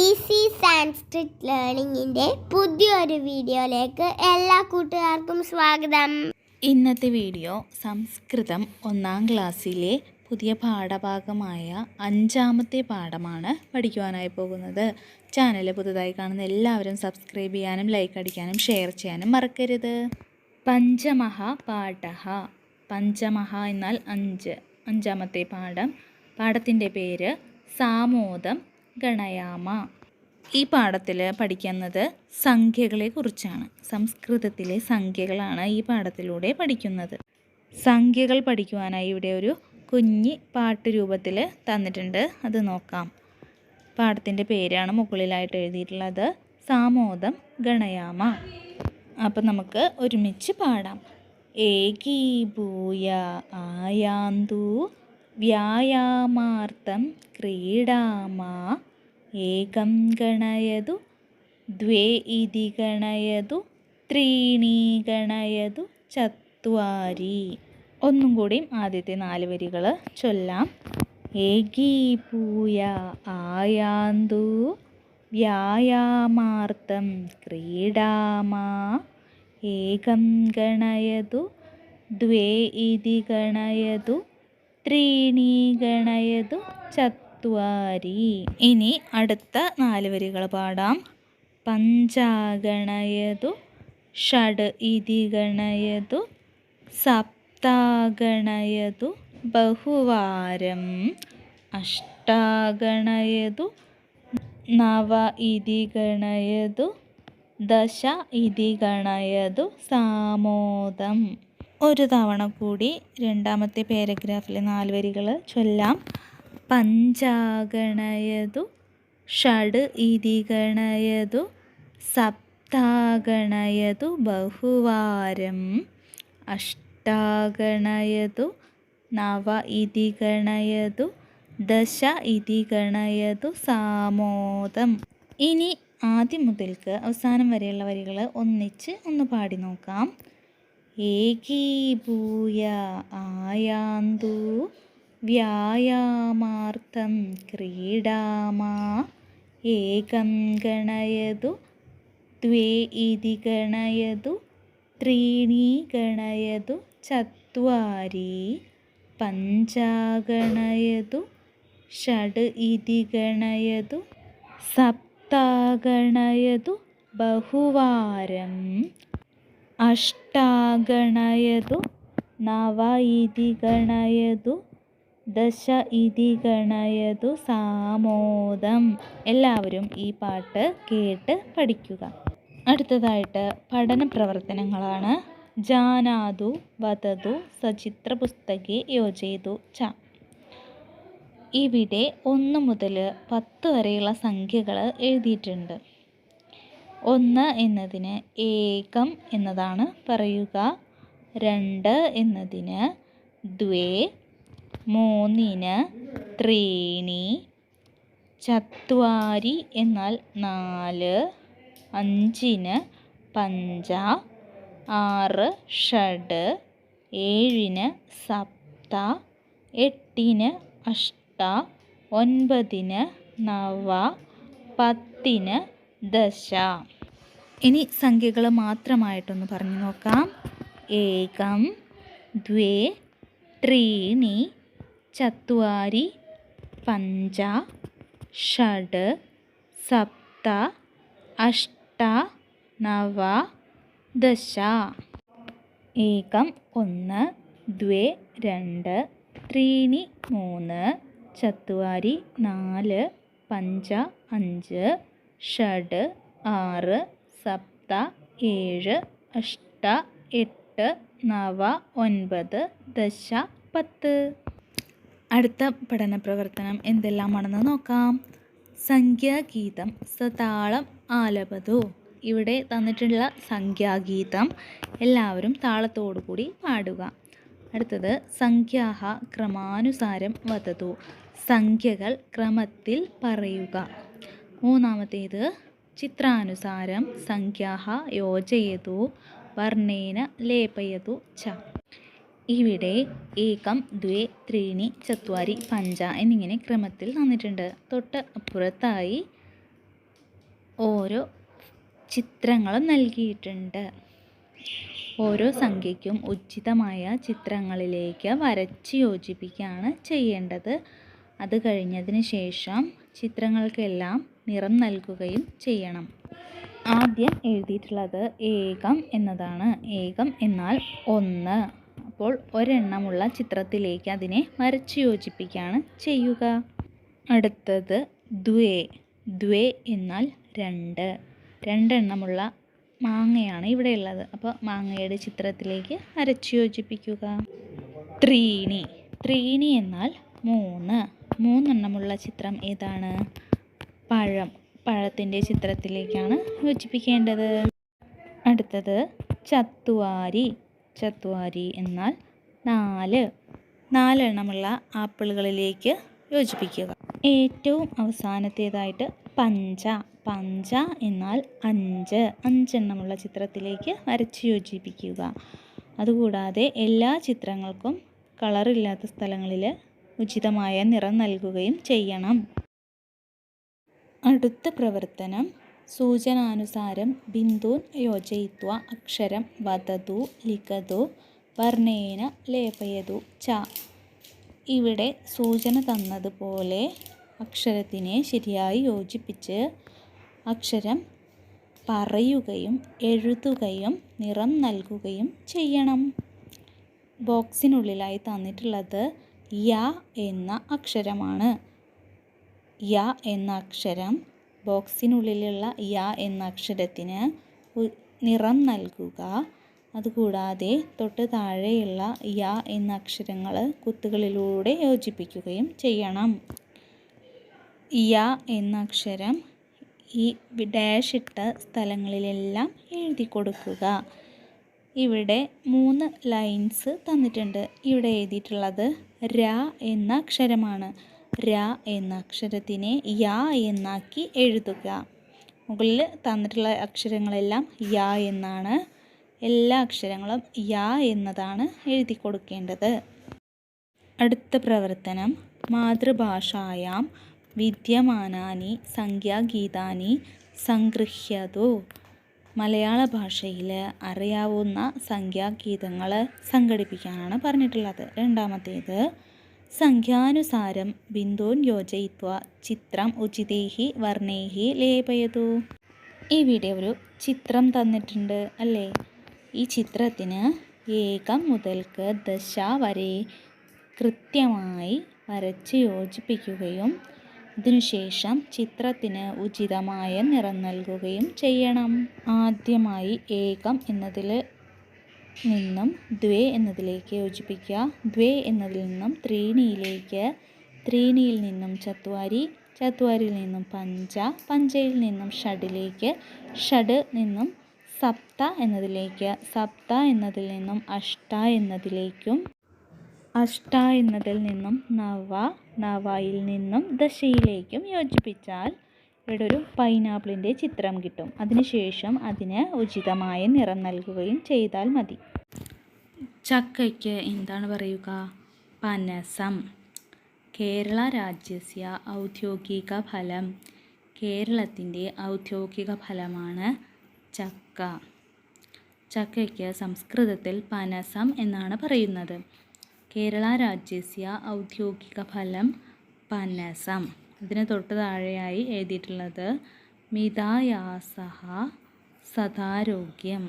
Easy Sanskrit ലേണിംഗിന്റെ പുതിയൊരു വീഡിയോയിലേക്ക് എല്ലാ കൂട്ടുകാർക്കും സ്വാഗതം. ഇന്നത്തെ വീഡിയോ സംസ്കൃതം ഒന്നാം ക്ലാസ്സിലെ പുതിയ പാഠഭാഗമായ അഞ്ചാമത്തെ പാഠമാണ് പഠിക്കുവാനായി പോകുന്നത്. ചാനൽ പുതുതായി കാണുന്ന എല്ലാവരും സബ്സ്ക്രൈബ് ചെയ്യാനും ലൈക്ക് അടിക്കാനും ഷെയർ ചെയ്യാനും മറക്കരുത്. പഞ്ചമഹ പാഠ പഞ്ചമഹ എന്നാൽ അഞ്ച്. അഞ്ചാമത്തെ പാഠം. പാഠത്തിന്റെ പേര് സാമോദം ഗണയാമ. ഈ പാഠത്തിൽ പഠിക്കുന്നത് സംഖ്യകളെക്കുറിച്ചാണ്. സംസ്കൃതത്തിലെ സംഖ്യകളാണ് ഈ പാഠത്തിലൂടെ പഠിക്കുന്നത്. സംഖ്യകൾ പഠിക്കുവാനായി ഇവിടെ ഒരു കുഞ്ഞി പാട്ട് രൂപത്തിൽ തന്നിട്ടുണ്ട്. അത് നോക്കാം. പാഠത്തിന്റെ പേരാണ് മുകളിലായിട്ട് എഴുതിയിട്ടുള്ളത്. സാമോദം ഗണയാമ. അപ്പം നമുക്ക് ഒരുമിച്ച് പാടാം. ഏകീഭൂയ ആയാന്തു വ്യായാമാർത്ഥം ക്രീഡാമ ഏകം ഗണയതു ദ്വേ ഇതി ഗണയതു ത്രീണി ഗണയതു ചത്വാരി. ഒന്നും കൂടിയും ആദ്യത്തെ നാല് വരികൾ ചൊല്ലാം. ഏകീപൂയ ആയാന്തു വ്യായാമാർത്ഥം ക്രീഡാമ ഏകം ഗണയതു ദ്വേ ഇതി ഗണയതു ത്രീണി ഗണയതു ചത്വാരി. ഇനി അടുത്ത നാല് വരികൾ പാടാം. പഞ്ചാഗണയതു ഷഡ് ഇതി ഗണയതു സപ്താഗണയതു ബഹുവാരം. അഷ്ടാഗണയതു നവ ഇതി ഗണയതു ദശ ഇതി ഗണയതു സാമോദം. ഒരു തവണ കൂടി രണ്ടാമത്തെ പാരഗ്രാഫിലെ നാല് വരികൾ ചൊല്ലാം. പഞ്ചാഗണയതു ഷഡ് ഇതി ഗണയതു സപ്താഗണയതു ബഹുവാരം. അഷ്ടാഗണയതു നവ ഇതി ഗണയതു ദശ ഇതി ഗണയതു സാമോദം. ഇനി ആദ്യം മുതൽക്ക് അവസാനം വരെയുള്ള വരികൾ ഒന്നിച്ച് ഒന്ന് പാടി നോക്കാം. ഏകീഭൂയ ആയാന്തു വ്യായാമാർത്ഥം ക്രീഡാമ ഏകം ഗണയതു ദ്വേ ഇതി ഗണയതു ത്രീണി ഗണയതു ചത്വാരി പഞ്ചാഗണയതു ഷഡ് ഇതി ഗണയതു സപ്താഗണയതു ബഹുവാരം അഷ്ടാഗണയതു നവ ഇതി ഗണയതു ദശ ഇതി ഗണയതു സാമോദം. എല്ലാവരും ഈ പാട്ട് കേട്ട് പഠിക്കുക. അടുത്തതായിട്ട് പഠന പ്രവർത്തനങ്ങളാണ് ജാനാതു വതതു സചിത്ര പുസ്തകെ യോജയതു ച. ഇവിടെ ഒന്ന് മുതൽ പത്ത് വരെയുള്ള സംഖ്യകൾ എഴുതിയിട്ടുണ്ട്. ഒന്ന് എന്നതിന് ഏകം എന്നതാണ് പറയുക. രണ്ട് എന്നതിന് ദ്വേ. മൂന്നിന് ത്രീണി. ചത്വാരി എന്നാൽ നാല്. അഞ്ചിന് പഞ്ച. ആറ് ഷഡ്. ഏഴിന് സപ്ത. എട്ടിന് അഷ്ട. ഒൻപതിന് നവ. പത്തിന് ദശ. ഇനി സംഖ്യകൾ മാത്രമായിട്ടൊന്ന് പറഞ്ഞു നോക്കാം. ഏകം ദ്വേ ത്രീണി ചത്വാരി പഞ്ച ഷഡ് സപ്ത അഷ്ട നവ ദശ. ഏകം ഒന്ന് ദ്വേ രണ്ട് ത്രീണി മൂന്ന് ചത്വാരി നാല് പഞ്ച അഞ്ച് ഷഡ് ആറ് സപ്ത ഏഴ് അഷ്ട എട്ട് നവ ഒൻപത് ദശ പത്ത്. അടുത്ത പഠന പ്രവർത്തനം എന്തെല്ലാമാണെന്ന് നോക്കാം. സംഖ്യാഗീതം സതാളം ആലപതു. ഇവിടെ തന്നിട്ടുള്ള സംഖ്യാഗീതം എല്ലാവരും താളത്തോടു കൂടി പാടുക. അടുത്തത് സംഖ്യാഹ ക്രമാനുസാരം വതതു. സംഖ്യകൾ ക്രമത്തിൽ പറയുക. മൂന്നാമത്തേത് ചിത്രാനുസാരം സംഖ്യാഹ യോജയതു വർണേന ലേപയതു ച. ഇവിടെ ഏകം ദ്വേ ത്രീണി ചത്വാരി പഞ്ച എന്നിങ്ങനെ ക്രമത്തിൽ തന്നിട്ടുണ്ട്. തൊട്ട് അപ്പുറത്തായി ഓരോ ചിത്രങ്ങളും നൽകിയിട്ടുണ്ട്. ഓരോ സംഖ്യയ്ക്കും ഉചിതമായ ചിത്രങ്ങളിലേക്ക് വരച്ച് യോജിപ്പിക്കുകയാണ് ചെയ്യേണ്ടത്. അത് കഴിഞ്ഞതിന് ശേഷം ചിത്രങ്ങൾക്കെല്ലാം നിറം നൽകുകയും ചെയ്യണം. ആദ്യം എഴുതിയിട്ടുള്ളത് ഏകം എന്നതാണ്. ഏകം എന്നാൽ ഒന്ന്. അപ്പോൾ ഒരെണ്ണമുള്ള ചിത്രത്തിലേക്ക് അതിനെ വരച്ച് യോജിപ്പിക്കുകയാണ് ചെയ്യുക. അടുത്തത് ദ്വേ. ദ്വേ എന്നാൽ രണ്ട്. രണ്ടെണ്ണമുള്ള മാങ്ങയാണ് ഇവിടെയുള്ളത്. അപ്പോൾ മാങ്ങയുടെ ചിത്രത്തിലേക്ക് വരച്ച് യോജിപ്പിക്കുക. ത്രീണി. ത്രീണി എന്നാൽ മൂന്ന്. മൂന്നെണ്ണമുള്ള ചിത്രം ഏതാണ്? പഴം പഴത്തിന്റെ ചിത്രത്തിലേക്കാണ് യോജിപ്പിക്കേണ്ടത്. അടുത്തത് ചത്തുവാരി. ചത്തുവാരി എന്നാൽ നാല്. നാലെണ്ണമുള്ള ആപ്പിളുകളിലേക്ക് യോജിപ്പിക്കുക. ഏറ്റവും അവസാനത്തേതായിട്ട് പഞ്ച. പഞ്ച എന്നാൽ അഞ്ച്. അഞ്ചെണ്ണമുള്ള ചിത്രത്തിലേക്ക് വരച്ച് യോജിപ്പിക്കുക. അതുകൂടാതെ എല്ലാ ചിത്രങ്ങൾക്കും കളറില്ലാത്ത സ്ഥലങ്ങളിൽ ഉചിതമായ നിറം നൽകുകയും ചെയ്യണം. അടുത്ത പ്രവർത്തനം. സൂചനാനുസാരം ബിന്ദൂൻ യോജയിത്വ അക്ഷരം വധതു ലിഖതു വർണേന ലേപയതു ച. ഇവിടെ സൂചന തന്നതുപോലെ അക്ഷരത്തിനെ ശരിയായി യോജിപ്പിച്ച് അക്ഷരം പറയുകയും എഴുതുകയും നിറം നൽകുകയും ചെയ്യണം. ബോക്സിനുള്ളിലായി തന്നിട്ടുള്ളത് യ എന്ന അക്ഷരമാണ്. യ എന്ന അക്ഷരം ബോക്സിനുള്ളിലുള്ള യ എന്ന അക്ഷരത്തിന് നിറം നൽകുക. അതുകൂടാതെ തൊട്ട് താഴെയുള്ള യ എന്ന അക്ഷരങ്ങൾ കുത്തുകളിലൂടെ യോജിപ്പിക്കുകയും ചെയ്യണം. യ എന്ന അക്ഷരം ഈ ഡാഷ് ഇട്ട സ്ഥലങ്ങളിലെല്ലാം എഴുതി കൊടുക്കുക. ഇവിടെ മൂന്ന് ലൈൻസ് തന്നിട്ടുണ്ട്. ഇവിടെ എഴുതിയിട്ടുള്ളത് ര എന്ന അക്ഷരമാണ്. ര എന്ന അക്ഷരത്തിനെ യാ എന്നാക്കി എഴുതുക. മുകളിൽ തന്നിട്ടുള്ള അക്ഷരങ്ങളെല്ലാം യാ എന്നാണ്. എല്ലാ അക്ഷരങ്ങളും യാ എന്നതാണ് എഴുതി കൊടുക്കേണ്ടത്. അടുത്ത പ്രവർത്തനം. മാതൃഭാഷായാം. വിദ്യമാനാനി സംഖ്യാഗീതാനി സംഗൃഹ്യതു. മലയാള ഭാഷയിൽ അറിയാവുന്ന സംഖ്യാഗീതങ്ങൾ സംഘടിപ്പിക്കാനാണ് പറഞ്ഞിട്ടുള്ളത്. രണ്ടാമത്തേത് സംഖ്യാനുസാരം ബിന്ദൂൻ യോജയിത്വ ചിത്രം ഉചിതേഹി വർണേഹി ലേപയതു. ഇവിടെ ഒരു ചിത്രം തന്നിട്ടുണ്ട് അല്ലേ? ഈ ചിത്രത്തിന് ഏകം മുതൽക്ക് ദശ വരെ കൃത്യമായി വരച്ച് യോജിപ്പിക്കുകയും അതിനുശേഷം ചിത്രത്തിന് ഉചിതമായ നിറം നൽകുകയും ചെയ്യണം. ആദ്യമായി ഏകം എന്നതിൽ നിന്നും ദ്വേ എന്നതിലേക്ക് യോജിപ്പിക്കുക. ദ്വേ എന്നതിൽ നിന്നും ത്രീണിയിലേക്ക് ത്രീണിയിൽ നിന്നും ചത്വാരി ചത്വാരിയിൽ നിന്നും പഞ്ച പഞ്ചയിൽ നിന്നും ഷഡിലേക്ക് ഷഡ് നിന്നും സപ്ത എന്നതിലേക്ക് സപ്ത എന്നതിൽ നിന്നും അഷ്ട എന്നതിലേക്കും അഷ്ട എന്നതിൽ നിന്നും നവ നവയിൽ നിന്നും ദശയിലേക്കും യോജിപ്പിച്ചാൽ ഇവിടെ ഒരു പൈനാപ്പിളിന്റെ ചിത്രം കിട്ടും. അതിനുശേഷം അതിന് ഉചിതമായ നിറം നൽകുകയും ചെയ്താൽ മതി. ചക്കയ്ക്ക് എന്താണ് പറയുക? പനസം. കേരള രാജ്യസ്യ ഔദ്യോഗിക ഫലം. കേരളത്തിന്റെ ഔദ്യോഗിക ഫലമാണ് ചക്ക. ചക്കയ്ക്ക് സംസ്കൃതത്തിൽ പനസം എന്നാണ് പറയുന്നത്. കേരള രാജ്യസ്യ ഔദ്യോഗിക ഫലം പനസം. ഇതിന് തൊട്ട് താഴെയായി എഴുതിയിട്ടുള്ളത് മിതായാസഹ സദാരോഗ്യം.